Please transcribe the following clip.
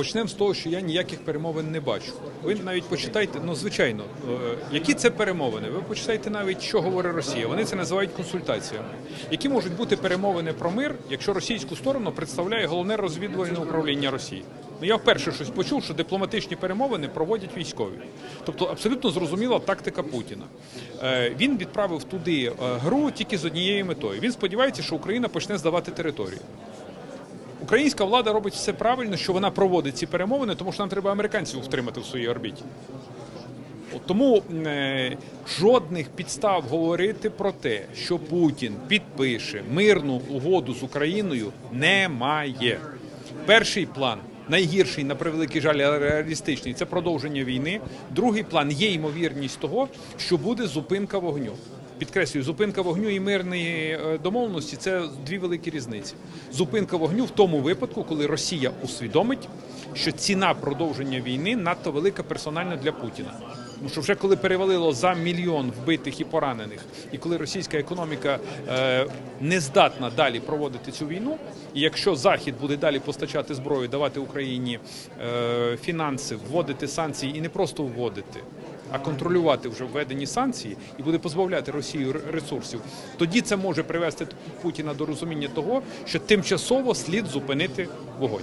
Почнемо з того, що я ніяких перемовин не бачу. Ви навіть почитайте, ну звичайно, е, які це перемовини. Ви почитайте навіть, що говорить Росія. Вони це називають консультаціями. Які можуть бути перемовини про мир, якщо російську сторону представляє головне розвідувальне управління Росії? Ну я вперше щось почув, що дипломатичні перемовини проводять військові. Тобто абсолютно зрозуміла тактика Путіна. Е, Він відправив туди е, гру тільки з однією метою. Він сподівається, що Україна почне здавати територію. Українська влада робить все правильно, що вона проводить ці перемовини, тому що нам треба американців втримати в своїй орбіті. Тому е, жодних підстав говорити про те, що Путін підпише мирну угоду з Україною, немає. Перший план. Найгірший на превеликий жаль, реалістичний це продовження війни. Другий план є ймовірність того, що буде зупинка вогню. Підкреслюю, зупинка вогню і мирної е, домовленості це дві великі різниці. Зупинка вогню в тому випадку, коли Росія усвідомить, що ціна продовження війни надто велика персонально для Путіна. Тому що вже коли перевалило за мільйон вбитих і поранених, і коли російська економіка е, не здатна далі проводити цю війну, і якщо Захід буде далі постачати зброю, давати Україні е, фінанси, вводити санкції і не просто вводити, а контролювати вже введені санкції і буде позбавляти Росію ресурсів, тоді це може привести Путіна до розуміння того, що тимчасово слід зупинити вогонь.